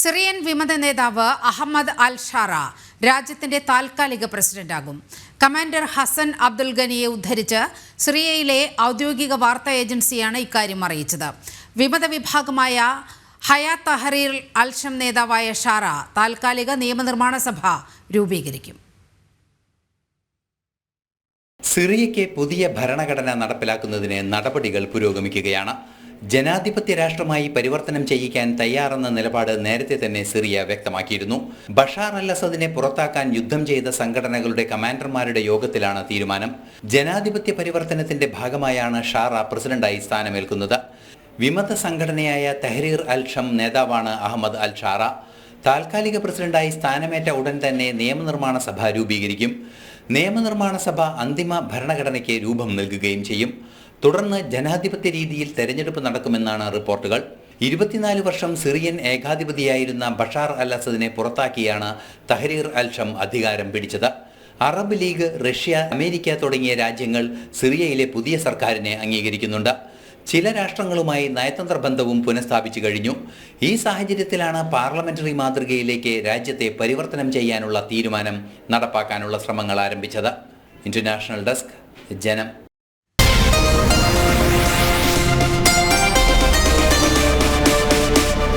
Syrian വിമത നേതാവ് അഹമ്മദ് അൽ Sharaa രാജ്യത്തിന്റെ താൽക്കാലിക പ്രസിഡന്റാകും. കമാൻഡർ ഹസൻ അബ്ദുൽ ഗനിയെ ഉദ്ധരിച്ച് സിറിയയിലെ ഔദ്യോഗിക വാർത്താ ഏജൻസിയാണ് ഇക്കാര്യം അറിയിച്ചത്. വിമത വിഭാഗമായ ഹയാ തഹറീർ അൽഷം നേതാവായ ഷാറ താൽക്കാലിക നിയമനിർമ്മാണ സഭ രൂപീകരിക്കും. സിറിയയ്ക്ക് പുതിയ ഭരണഘടന നടപ്പിലാക്കുന്നതിന് നടപടികൾ പുരോഗമിക്കുകയാണ്. ജനാധിപത്യ രാഷ്ട്രമായി പരിവർത്തനം ചെയ്യിക്കാൻ തയ്യാറെന്ന നിലപാട് നേരത്തെ തന്നെ സിറിയ വ്യക്തമാക്കിയിരുന്നു. ബഷാർ അൽ അസദിനെ പുറത്താക്കാൻ യുദ്ധം ചെയ്ത സംഘടനകളുടെ കമാൻഡർമാരുടെ യോഗത്തിലാണ് തീരുമാനം. ജനാധിപത്യ പരിവർത്തനത്തിന്റെ ഭാഗമായാണ് ഷാറ പ്രസിഡന്റായി സ്ഥാനമേൽക്കുന്നത്. വിമത സംഘടനയായ തെഹ്രീർ അൽ ഷം നേതാവാണ് അഹമ്മദ് അൽ ഷാറ താൽക്കാലിക പ്രസിഡന്റായി സ്ഥാനമേറ്റ ഉടൻ തന്നെ നിയമനിർമ്മാണ സഭ രൂപീകരിക്കും. നിയമനിർമ്മാണ സഭ അന്തിമ ഭരണഘടനയ്ക്ക് രൂപം നൽകുകയും ചെയ്യും. തുടർന്ന് ജനാധിപത്യ രീതിയിൽ തെരഞ്ഞെടുപ്പ് നടക്കുമെന്നാണ് റിപ്പോർട്ടുകൾ. ഇരുപത്തിനാല് വർഷം സിറിയൻ ഏകാധിപതിയായിരുന്ന ബഷാർ അൽ അസദിനെ പുറത്താക്കിയാണ് തഹരീർ അൽ ഷം അധികാരം പിടിച്ചത്. അറബ് ലീഗ് റഷ്യ അമേരിക്ക തുടങ്ങിയ രാജ്യങ്ങൾ സിറിയയിലെ പുതിയ സർക്കാരിനെ അംഗീകരിക്കുന്നുണ്ട്. ചില രാഷ്ട്രങ്ങളുമായി നയതന്ത്ര ബന്ധവും പുനഃസ്ഥാപിച്ചു കഴിഞ്ഞു. ഈ സാഹചര്യത്തിലാണ് പാർലമെന്ററി മാതൃകയിലേക്ക് രാജ്യത്തെ പരിവർത്തനം ചെയ്യാനുള്ള തീരുമാനം നടപ്പാക്കാനുള്ള ശ്രമങ്ങൾ ആരംഭിച്ചത്. ഇന്റർനാഷണൽ ഡെസ്ക് ജനം.